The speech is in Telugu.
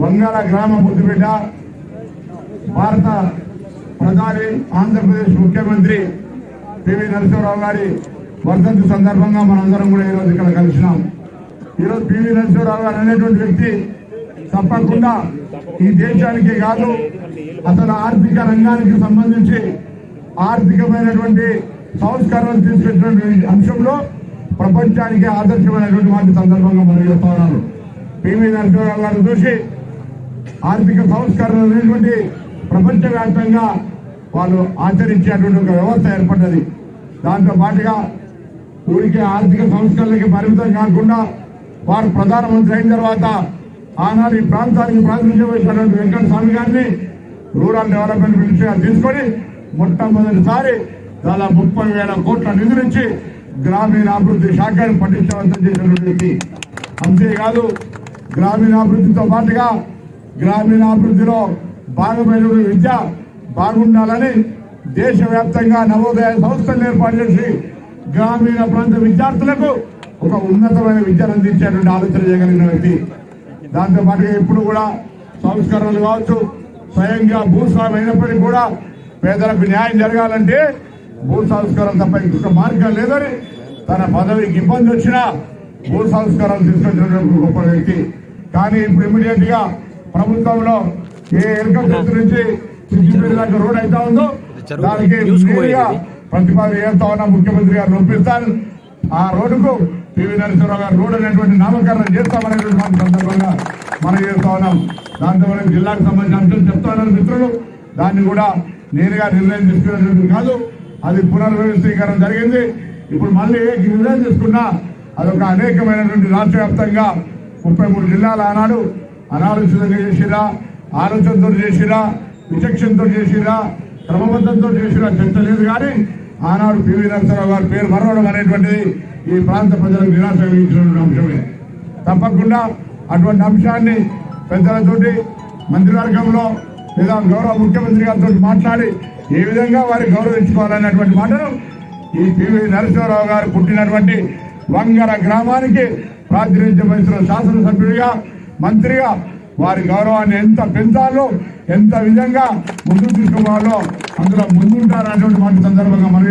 వంగాల గ్రామ ముద్దుబిడ్డ భారత ప్రధాని ఆంధ్రప్రదేశ్ ముఖ్యమంత్రి పివి నరసింహరావు గారి వర్ధంతి సందర్భంగా మనందరం కూడా ఈరోజు ఇక్కడ కలిసినాం. ఈరోజు పివి నరసింహరావు గారు అనేటువంటి వ్యక్తి తప్పకుండా ఈ దేశానికి కాదు అసలు ఆర్థిక రంగానికి సంబంధించి ఆర్థికమైనటువంటి సంస్కరణలు తీసుకొచ్చినటువంటి అంశంలో ప్రపంచానికి ఆదర్శమైనటువంటి వాటి సందర్భంగా మనం చెప్తా ఉన్నాను పివి నరసింహరావు గారు చూసి ఆర్థిక సంస్కరణలు అనేటువంటి ప్రపంచవ్యాప్తంగా వాళ్ళు ఆచరించేటువంటి ఒక వ్యవస్థ ఏర్పడ్డది. దాంతో పాటుగా ఊరికే ఆర్థిక సంస్కరణలకి పరిమితం కాకుండా వారు ప్రధానమంత్రి అయిన తర్వాత ఆనాడు ఈ ప్రాంతానికి ప్రాతినిధ్యం వహించినటువంటి వెంకట స్వామి గారిని రూరల్ డెవలప్మెంట్ మినిస్టర్గా తీసుకొని మొట్టమొదటిసారి దాదాపు ముప్పై వేల కోట్ల నిధులిచ్చి గ్రామీణాభివృద్ధి శాఖను పటిష్టవంతం చేసినటువంటి వ్యక్తి. అంతేకాదు గ్రామీణాభివృద్ధితో పాటుగా గ్రామీణాభివృద్ధిలో భాగమైన విద్య బాగుండాలని దేశవ్యాప్తంగా నవోదయ సంస్థలు ఏర్పాటు చేసి గ్రామీణ ప్రాంత విద్యార్థులకు ఒక ఉన్నతమైన విద్యను అందించేటువంటి ఆలోచన చేయగలిగిన వ్యక్తి. దాంతో పాటుగా ఇప్పుడు కూడా సంస్కరణలు కావచ్చు స్వయంగా భూస్వామి అయినప్పటికీ కూడా పేదలకు న్యాయం జరగాలంటే భూ సంస్కరణ తప్ప ఇంకొక మార్గం లేదని తన పదవికి ఇబ్బంది వచ్చినా భూ సంస్కరణ తీసుకొచ్చినటువంటి గొప్ప వ్యక్తి. కానీ ఇప్పుడు ఇమీడియట్గా ప్రభుత్వంలో ఏ చెట్టు నుంచి చిచ్చిపేట దాకా రోడ్ అయితే ఉందో దానికి ప్రతిపాదన చేస్తా ఉన్న ముఖ్యమంత్రి గారు ఒప్పిస్తారు. ఆ రోడ్డుకు పివి నరసింహరావు గారు రోడ్ అనేటువంటి నామకరణం చేస్తామనేటువంటి సందర్భంగా మనం చేస్తా ఉన్నాం. దాంతో మనకి జిల్లాకు సంబంధించిన అంశాలు చెప్తా ఉన్నారు మిత్రులు. దాన్ని కూడా నేరుగా నిర్ణయం తీసుకునేటువంటి కాదు. అది పునర్వ్యవస్థీకరణ జరిగింది. ఇప్పుడు మళ్ళీ నిర్ణయం తీసుకున్నా అదొక అనేకమైనటువంటి రాష్ట్ర వ్యాప్తంగా ముప్పై మూడు జిల్లాల ఆనాడు అనాలోచితంగా చేసిరా ఆలోచనతో చేసిరా విచక్షణతో చేసిరా క్రమబద్ధంతో చేసిరా చర్చ లేదు కానీ ఆనాడు పివి నరసరావు గారి పేరు మరవడం అనేటువంటిది ఈ ప్రాంత ప్రజలకు నిరాశ కలిగించినటువంటి అంశమే. తప్పకుండా అటువంటి అంశాన్ని పెద్దలతోటి మంత్రివర్గంలో లేదా గౌరవ ముఖ్యమంత్రి గారితో మాట్లాడి ఏ విధంగా వారి గౌరవించుకోవాలనేటువంటి మాటను ఈ పివి నరసింహరావు గారు పుట్టినటువంటి వంగర గ్రామానికి ప్రాతినిధ్యం వహిస్తున్న శాసనసభ్యుడిగా మంత్రిగా వారి గౌరవాన్ని ఎంత పెంచాలో ఎంత విధంగా ముందుకు తీసుకోవాలో అందులో ముందుంటారనేటువంటి మాట సందర్భంగా మనం